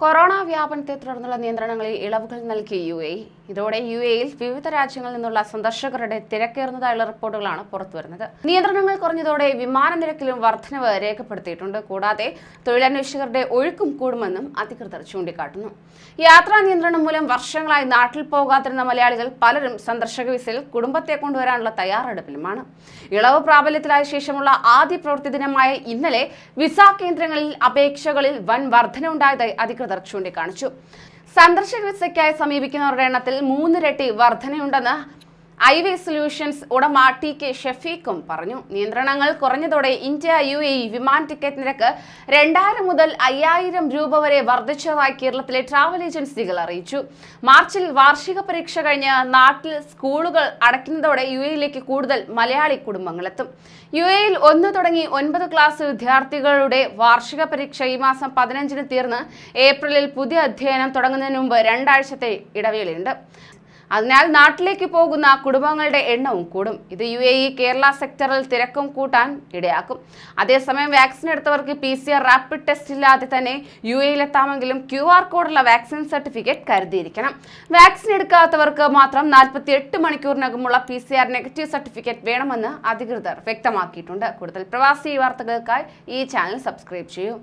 Corona വ്യാപനത്തെ തുടർന്നുള്ള നിയന്ത്രണങ്ങളിൽ ഇളവുകൾ നൽകി യു എ. ഇതോടെ യു എയിൽ വിവിധ രാജ്യങ്ങളിൽ നിന്നുള്ള സന്ദർശകരുടെ തിരക്കേറുന്നതായുള്ള റിപ്പോർട്ടുകളാണ് പുറത്തുവരുന്നത്. നിയന്ത്രണങ്ങൾ കുറഞ്ഞതോടെ വിമാന നിരക്കിലും വർധനവ് രേഖപ്പെടുത്തിയിട്ടുണ്ട്. കൂടാതെ തൊഴിലന്വേഷകരുടെ ഒഴുക്കും കൂടുമെന്നും അധികൃതർ ചൂണ്ടിക്കാട്ടുന്നു. യാത്രാ നിയന്ത്രണം മൂലം വർഷങ്ങളായി നാട്ടിൽ പോകാതിരുന്ന മലയാളികൾ പലരും സന്ദർശക വിസയിൽ കുടുംബത്തെ കൊണ്ടുവരാനുള്ള തയ്യാറെടുപ്പിലുമാണ്. ഇളവ് പ്രാബല്യത്തിലായ ശേഷമുള്ള ആദ്യ പ്രവൃത്തി ദിനമായ ഇന്നലെ വിസ കേന്ദ്രങ്ങളിൽ അപേക്ഷകളിൽ വൻ വർധനവുണ്ടായതായി അധികൃതർ ചൂണ്ടിക്കാണിച്ചു. സന്ദർശക വിസയ്ക്കായി സമീപിക്കുന്നവരുടെ എണ്ണത്തിൽ മൂന്നിരട്ടി വർധനയുണ്ടെന്ന് ഐ വി സൊല്യൂഷൻസ് ഉടമ ടി കെ ഷഫീഖും പറഞ്ഞു. നിയന്ത്രണങ്ങൾ കുറഞ്ഞതോടെ ഇന്ത്യ യു എ വിമാന ടിക്കറ്റ് നിരക്ക് രണ്ടായിരം മുതൽ അയ്യായിരം രൂപ വരെ വർദ്ധിച്ചതായി കേരളത്തിലെ ട്രാവൽ ഏജൻസികൾ അറിയിച്ചു. മാർച്ചിൽ വാർഷിക പരീക്ഷ കഴിഞ്ഞ് നാട്ടിൽ സ്കൂളുകൾ അടയ്ക്കുന്നതോടെ യു എയിലേക്ക് കൂടുതൽ മലയാളി കുടുംബങ്ങളെത്തും. യു എയിൽ ഒന്ന് തുടങ്ങി ഒൻപത് ക്ലാസ് വിദ്യാർത്ഥികളുടെ വാർഷിക പരീക്ഷ ഈ മാസം പതിനഞ്ചിന് തീർന്ന് ഏപ്രിലിൽ പുതിയ അധ്യയനം തുടങ്ങുന്നതിന് മുമ്പ് രണ്ടാഴ്ചത്തെ ഇടവേളയുണ്ട്. അതിനാൽ നാട്ടിലേക്ക് പോകുന്ന കുടുംബങ്ങളുടെ എണ്ണവും കൂടും. ഇത് യു എ ഇ കേരള സെക്ടറിൽ തിരക്കും കൂട്ടാൻ ഇടയാക്കും. അതേസമയം vaccine എടുത്തവർക്ക് P C R rapid test ഇല്ലാതെ തന്നെ യു എയിലെത്താമെങ്കിലും ക്യു ആർ കോഡുള്ള വാക്സിൻ സർട്ടിഫിക്കറ്റ് കരുതിയിരിക്കണം. വാക്സിൻ എടുക്കാത്തവർക്ക് മാത്രം നാൽപ്പത്തി എട്ട് മണിക്കൂറിനകമുള്ള P C R negative certificate വേണമെന്ന് അധികൃതർ വ്യക്തമാക്കിയിട്ടുണ്ട്. കൂടുതൽ പ്രവാസി വാർത്തകൾക്കായി ഈ ചാനൽ സബ്സ്ക്രൈബ് ചെയ്യൂ.